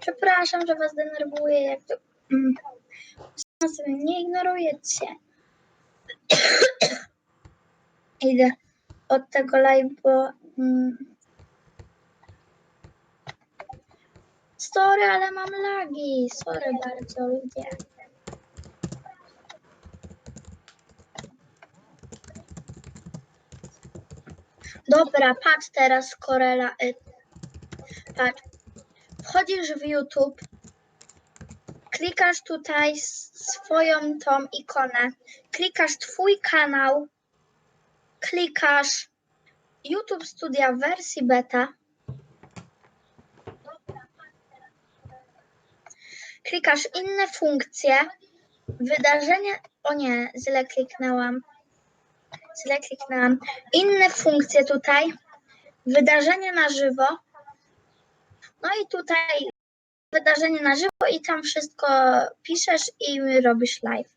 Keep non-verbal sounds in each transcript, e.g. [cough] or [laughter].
Przepraszam, że was denerwuję, jak to... Mm. Nie ignorujecie. [coughs] Idę od tego live, bo... Mm. Sorry, ale mam lagi. Sorry bardzo, ludzie. Dobra, patrz teraz, Korela. y, Patrz. Wchodzisz w YouTube, klikasz tutaj swoją tą ikonę, klikasz Twój kanał, klikasz YouTube Studia wersji beta, klikasz inne funkcje, wydarzenie, o nie, źle kliknęłam, źle kliknęłam, inne funkcje tutaj, wydarzenie na żywo, no i tutaj wydarzenie na żywo i tam wszystko piszesz i robisz live.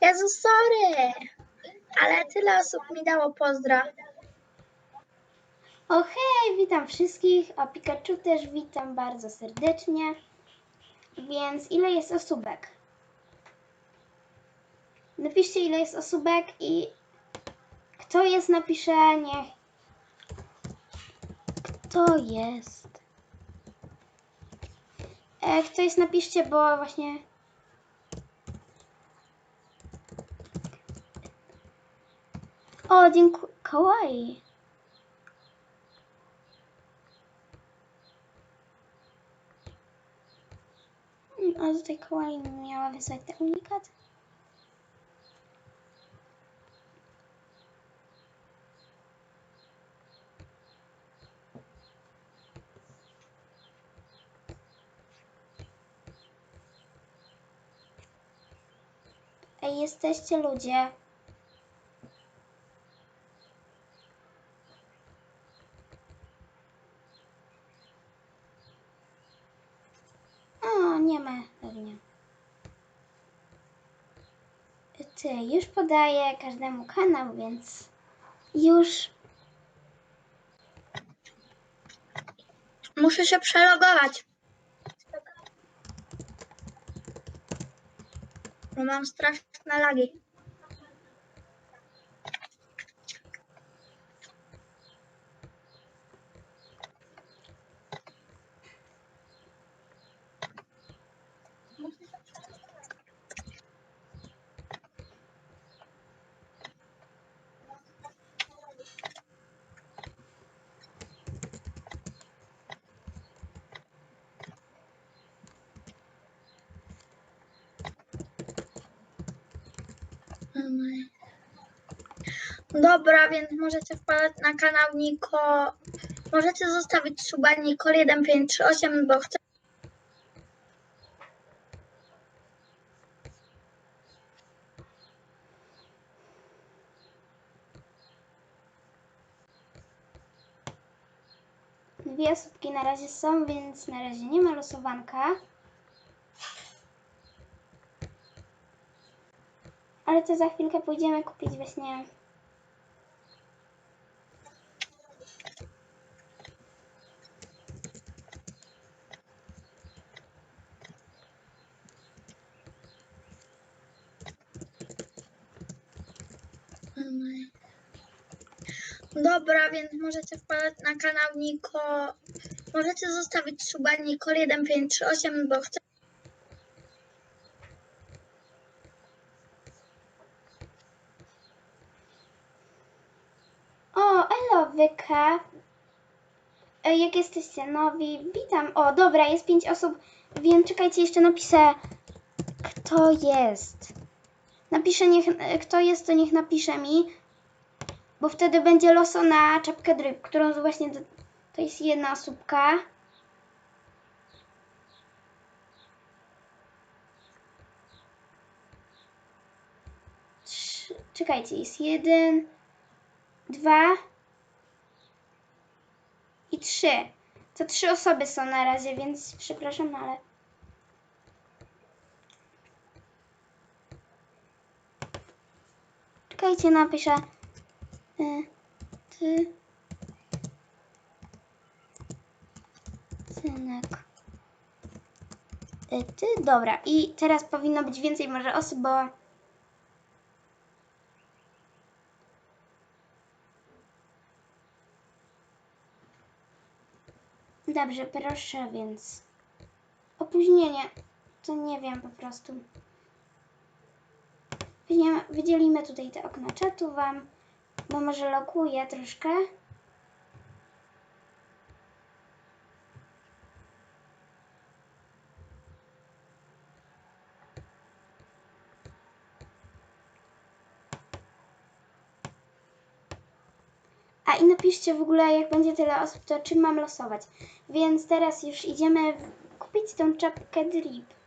Jezu, sorry, ale tyle osób mi dało pozdra. O hej, witam wszystkich, a Pikachu też witam bardzo serdecznie. Więc ile jest osóbek? Napiszcie ile jest osóbek i kto jest napisze niech. Kto jest? E, kto jest napiszcie, bo właśnie O, dziękuję. Kawaii. Mm, A tutaj kawaii miała wysłać ten unikat. Ej, jesteście ludzie. O, nie ma pewnie. Ty, już podaję każdemu kanał, więc już. Muszę się przelogować. Bo mam straszne lagi. Dobra, więc możecie wpadać na kanał Niko. Możecie zostawić suba Nicole1538, bo chcę. Dwie osóbki na razie są, więc na razie nie ma losowanka. Ale to za chwilkę pójdziemy kupić właśnie. Dobra, więc możecie wpadać na kanał Niko. Możecie zostawić suba Nicole1538, bo chcę. O, elo Wyka. E, Jak jesteście nowi, witam. O, dobra, jest pięć osób, więc czekajcie, jeszcze napiszę, kto jest. Napiszę, niech, e, kto jest, to niech napisze mi, bo wtedy będzie loso na czapkę dryb, którą właśnie, do, to jest jedna osóbka. Trzy, czekajcie, jest jeden, dwa i trzy. To trzy osoby są na razie, więc przepraszam, ale. Czekajcie, napiszę Y, ty. Synek. Y, ty, dobra. I teraz powinno być więcej może osób, bo... Dobrze, proszę, więc... Opóźnienie. To nie wiem po prostu. Wydzielimy tutaj te okna czatu Wam, bo może lokuję troszkę. A i napiszcie w ogóle, jak będzie tyle osób, to czym mam losować. Więc teraz już idziemy kupić tą czapkę drip.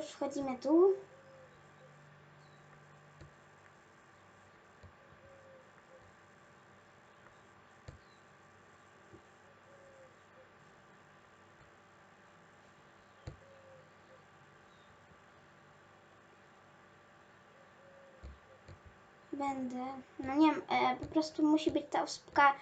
Wchodzimy tu. Będę. No nie wiem, e, po prostu musi być ta osóbka.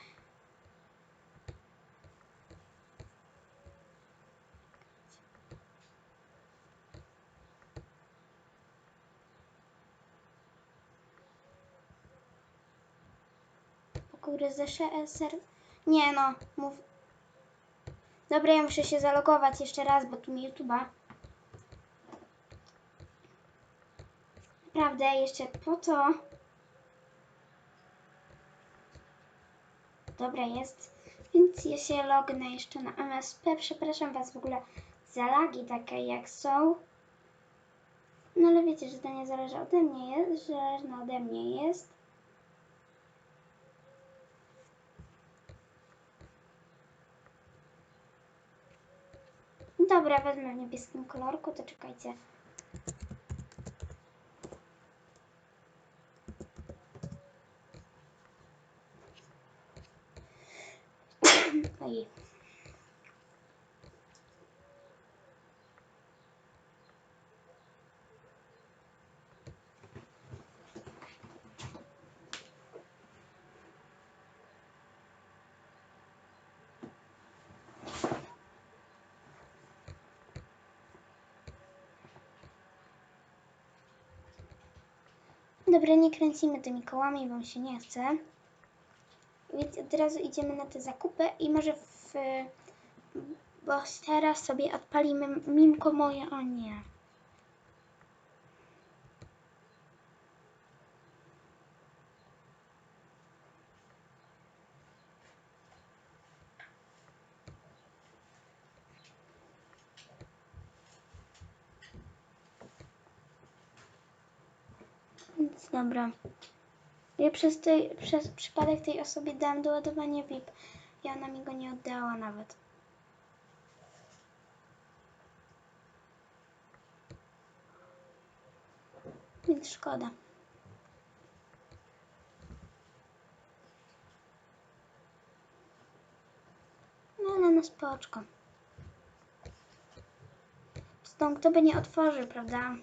Kurde, zeszę ser. Nie no, mów. Dobra, ja muszę się zalogować jeszcze raz, bo tu mi YouTube'a. Naprawdę, jeszcze po to. Dobra, jest. Więc ja się lognę jeszcze na MSP. Przepraszam Was w ogóle za lagi takie jak są. No ale wiecie, że to nie zależy ode mnie jest, że zależne ode mnie jest. Dobra, wezmę w niebieskim kolorku, to czekajcie. [laughs] Oj. Dobra, nie kręcimy tymi kołami, bo mi się nie chce. Więc od razu idziemy na te zakupy i może w... Bo teraz sobie odpalimy mimko moje, o nie. Więc dobra. Ja przez, tej, przez przypadek tej osobie dałam doładowanie VIP i ona mi go nie oddała nawet. Więc szkoda. No ale no spoczko. Stąd kto by nie otworzył, prawda?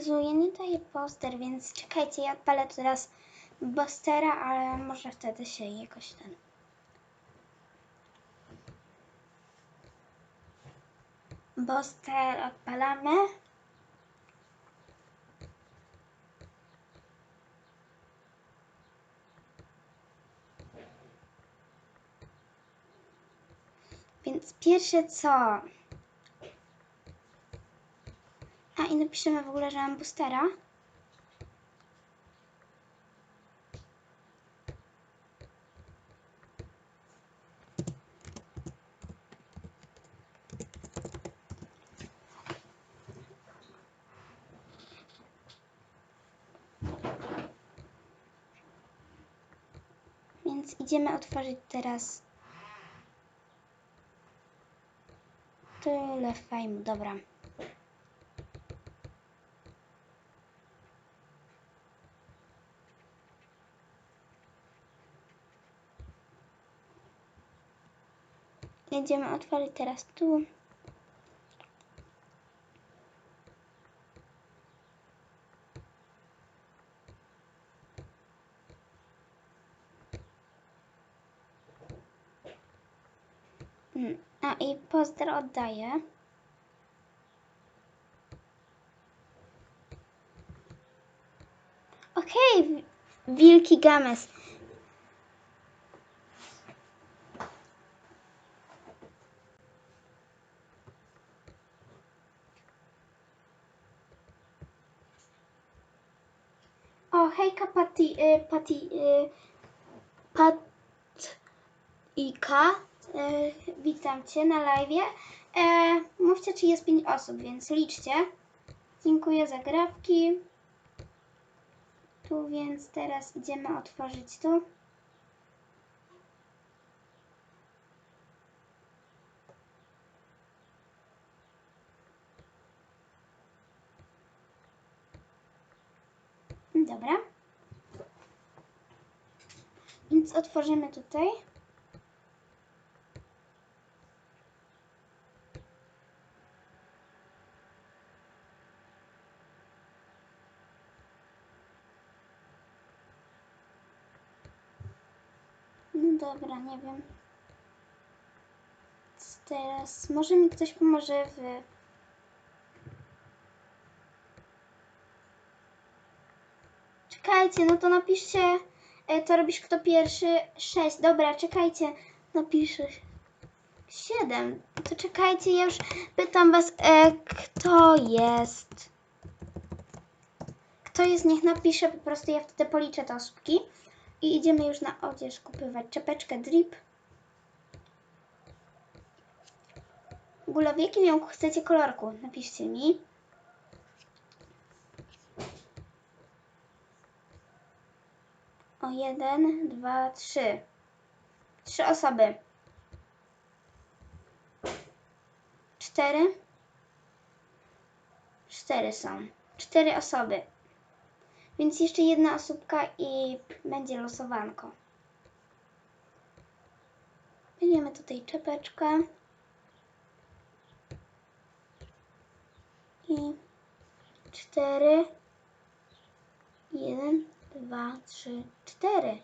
Jezu, ja nie daję poster, więc czekajcie, ja odpalę teraz bostera, ale może wtedy się jakoś ten... Boster odpalamy. Więc pierwsze co... A i napiszemy w ogóle, że mam boostera. Więc idziemy otworzyć teraz tyle fajmu, dobra. Jedziemy otworzyć teraz tu. Mm, A i pozdro oddaję. Okej, wi- Wilki Games. O, hejka Pati, y. Y, witam Cię na live. E, mówcie, czy jest 5 osób, więc liczcie. Dziękuję za grafki. Tu więc teraz idziemy otworzyć tu. Dobra. Więc otworzymy tutaj. No dobra, nie wiem. Co Teraz może mi ktoś pomoże w Czekajcie, no to napiszcie, to robisz kto pierwszy, sześć. Dobra, czekajcie, napiszę siedem. To czekajcie, ja już pytam was, e, kto jest. Kto jest, niech napisze, po prostu ja wtedy policzę te osóbki. I idziemy już na odzież kupywać czepeczkę drip. W ogóle w jakim ją chcecie kolorku? Napiszcie mi. O jeden, dwa, trzy. Trzy osoby. Cztery. Cztery są. Cztery osoby. Więc jeszcze jedna osóbka i będzie losowanko. Weźmiemy tutaj czepeczkę. I cztery. Jeden, dwa, trzy, cztery.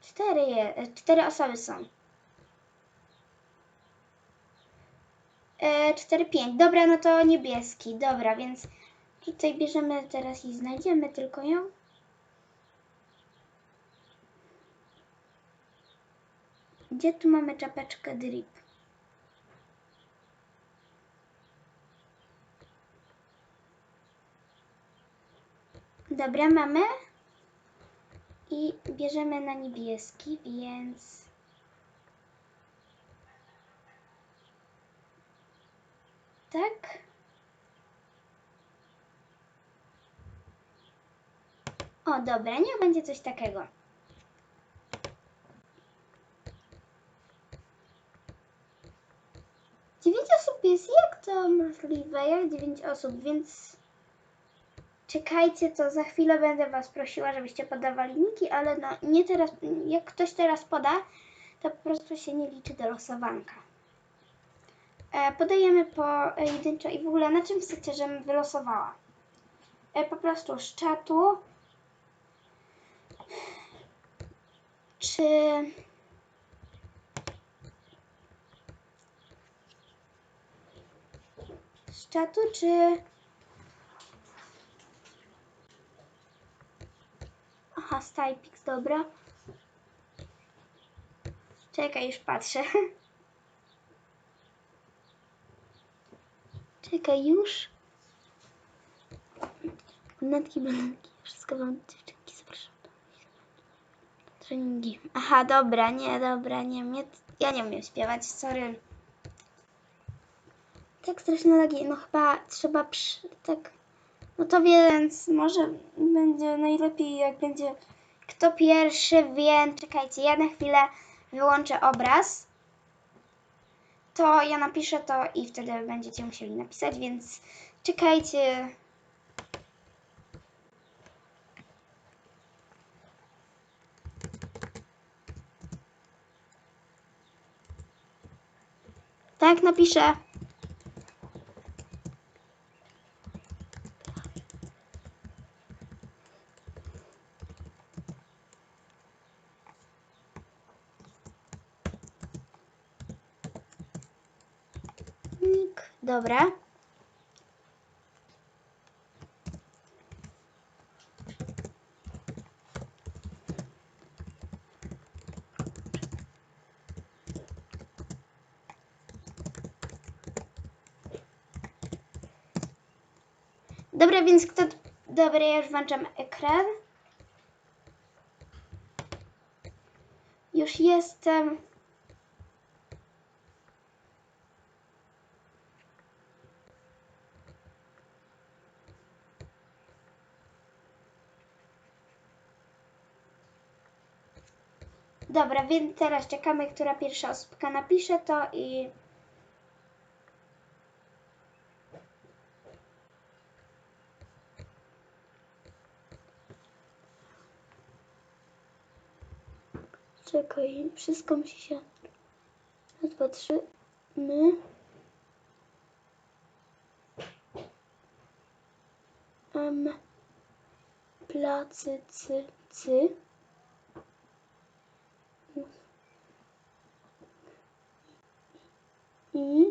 Cztery, je, e, cztery osoby są. E, cztery, pięć. Dobra, no to niebieski. Dobra, więc tutaj bierzemy teraz i znajdziemy tylko ją. Gdzie tu mamy czapeczkę drip? Dobra, mamy. I bierzemy na niebieski, więc... Tak. O, dobra, niech będzie coś takiego. Dziewięć osób jest, jak to możliwe? Jak dziewięć osób, więc... Czekajcie, to za chwilę będę Was prosiła, żebyście podawali niki, ale no nie teraz, jak ktoś teraz poda, to po prostu się nie liczy do losowanka. E, podajemy pojedynczo i w ogóle na czym chcecie, żebym wylosowała? E, po prostu z czatu. Czy... Z czatu, czy... Aha, Stypix, dobra. Czekaj, już patrzę. [laughs] Czekaj, już. Netki, bananki, wszystko wam dziewczynki, zapraszam. Treningi. Aha, dobra, nie, dobra, nie, ja nie umiem śpiewać, sorry. Tak straszne lagi, no chyba trzeba przy, tak, no to więc może będzie najlepiej jak będzie kto pierwszy wie, czekajcie, ja na chwilę wyłączę obraz, to ja napiszę to i wtedy będziecie musieli napisać, więc czekajcie. Tak, napiszę. Dobra. Dobra, więc kto... Dobra, ja już włączam ekran. Już jestem. Dobra, więc teraz czekamy, która pierwsza osóbka napisze to i... Czekaj, wszystko musi się... Raz, dwa, trzy, my... M... Placy, cy, cy... I...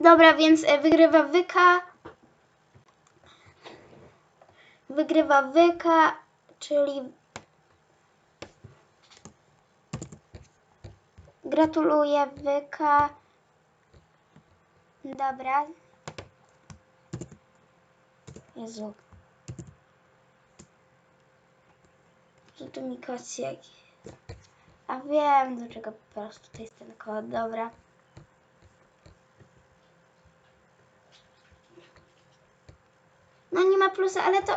Dobra, więc e, wygrywa Wyka. Wygrywa Wyka, czyli Gratuluję, Wyka. Dobra. Jezu. Że tu mi kociek. A wiem, dlaczego po prostu to jest ten kod. Dobra. No nie ma plusa, ale to...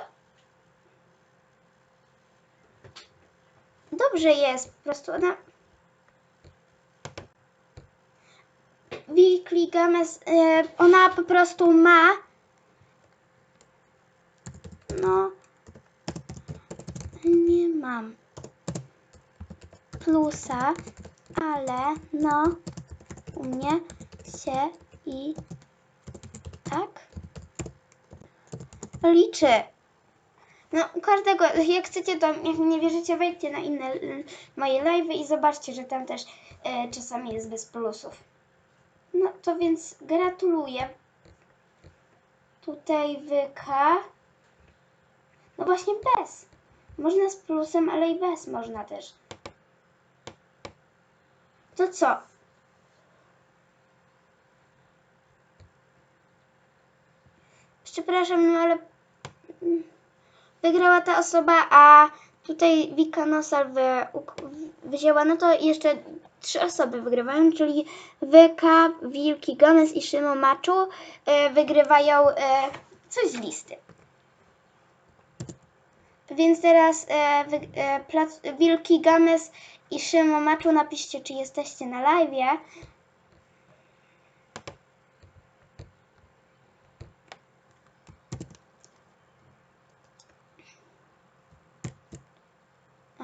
Dobrze jest, po prostu ona... Klikamy, z, e, ona po prostu ma no nie mam plusa, ale no u mnie się i tak liczy. No, u każdego, jak chcecie, to jak nie wierzycie, wejdźcie na inne moje live'y i zobaczcie, że tam też e, czasami jest bez plusów. No to więc gratuluję. Tutaj wyka. No właśnie bez. Można z plusem, ale i bez można też. To co? Przepraszam, no ale wygrała ta osoba, a tutaj Wika Nosal wy, wzięła, no to jeszcze trzy osoby wygrywają, czyli Wyka, Wilki, Gomez i Szymo Maczu e, wygrywają e, coś z listy. Więc teraz e, Wilki, Games i Szymo Maczu napiszcie, czy jesteście na live.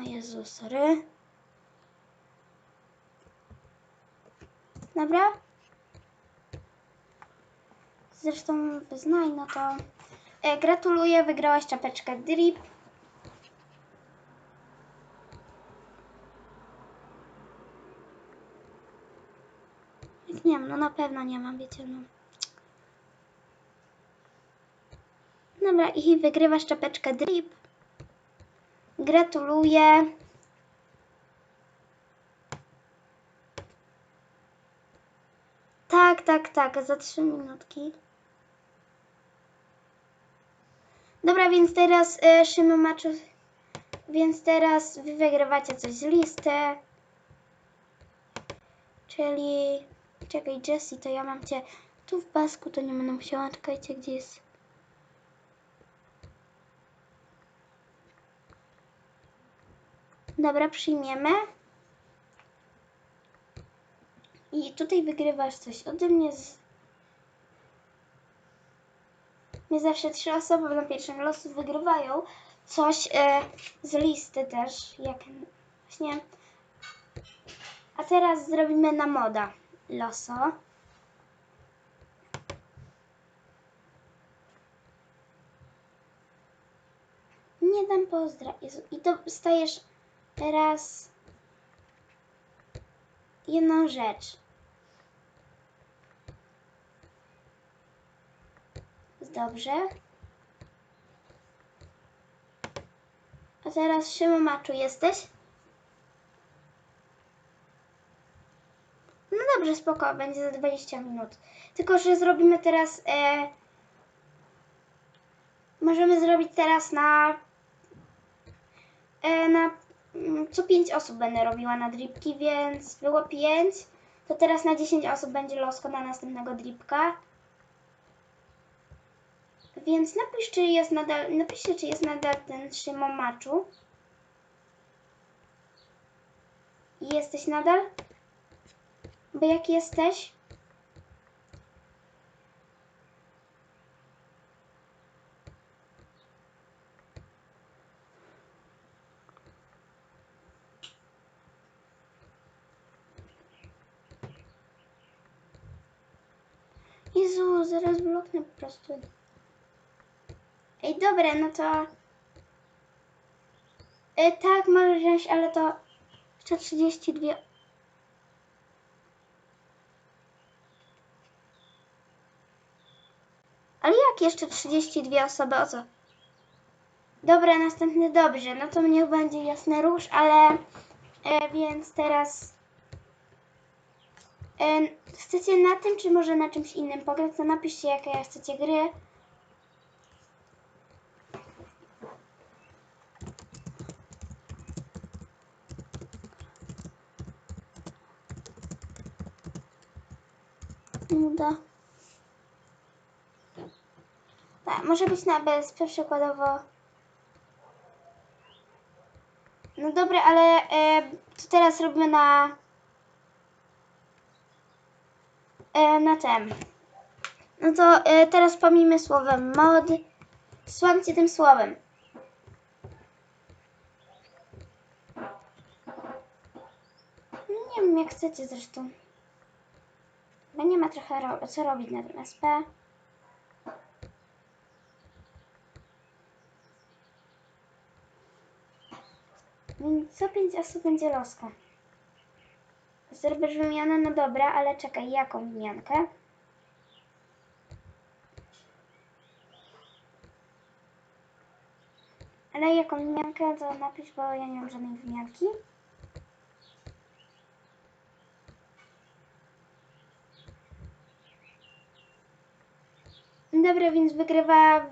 Jezu, sorry. Dobra? Zresztą wyznaj, no to e, gratuluję, wygrałaś czapeczkę drip. Nie mam, no na pewno nie mam, wiecie, no. Dobra, i wygrywasz czapeczkę drip. Gratuluję. Tak, tak, tak, za trzy minutki. Dobra, więc teraz e, Szymon Maczu, więc teraz wy wygrywacie coś z listy. Czyli, czekaj, Jessie, to ja mam cię tu w pasku, to nie będę musiała, czekajcie, gdzie jest. Dobra, przyjmiemy. I tutaj wygrywasz coś ode mnie z... Mnie zawsze trzy osoby na pierwszym losu wygrywają coś e, z listy też, jak właśnie... A teraz zrobimy na moda. loso. Nie dam pozdra. Jezu. I to stajesz teraz jedną rzecz. Dobrze. A teraz Szymon Maczu jesteś? No dobrze, spoko, będzie za 20 minut. Tylko, że zrobimy teraz. E, możemy zrobić teraz na. E, na. Mm, Co 5 osób będę robiła na dripki, więc było 5. To teraz na 10 osób będzie losko na następnego dripka. Więc napisz, czy jest nadal. Napiszcie, czy jest nadal ten Szymon Maczu. Jesteś nadal? Bo jak jesteś? Jezu, zaraz bloknę po prostu. Ej, dobra, no to... E, tak, możesz wziąć, ale to... Jeszcze 32 Ale jak jeszcze 32 osoby? O co? Dobra, następny dobrze. No to niech będzie jasny róż, ale e, więc teraz chcecie na tym, czy może na czymś innym pograć? To napiszcie, jakie chcecie gry. Nuda. Tak, może być na BSP przykładowo. No dobra, ale e, to teraz robimy na e, na tem. No to e, teraz pomijmy słowem mod. Słamcie tym słowem. Nie wiem jak chcecie zresztą. Bo nie ma trochę ro- co robić na tym SP. Więc co pięć osób będzie loska. Zrobisz wymianę? No dobra, ale czekaj, jaką wymiankę? Ale jaką wymiankę to napisz, bo ja nie mam żadnej wymianki. Dobra, więc wygrywa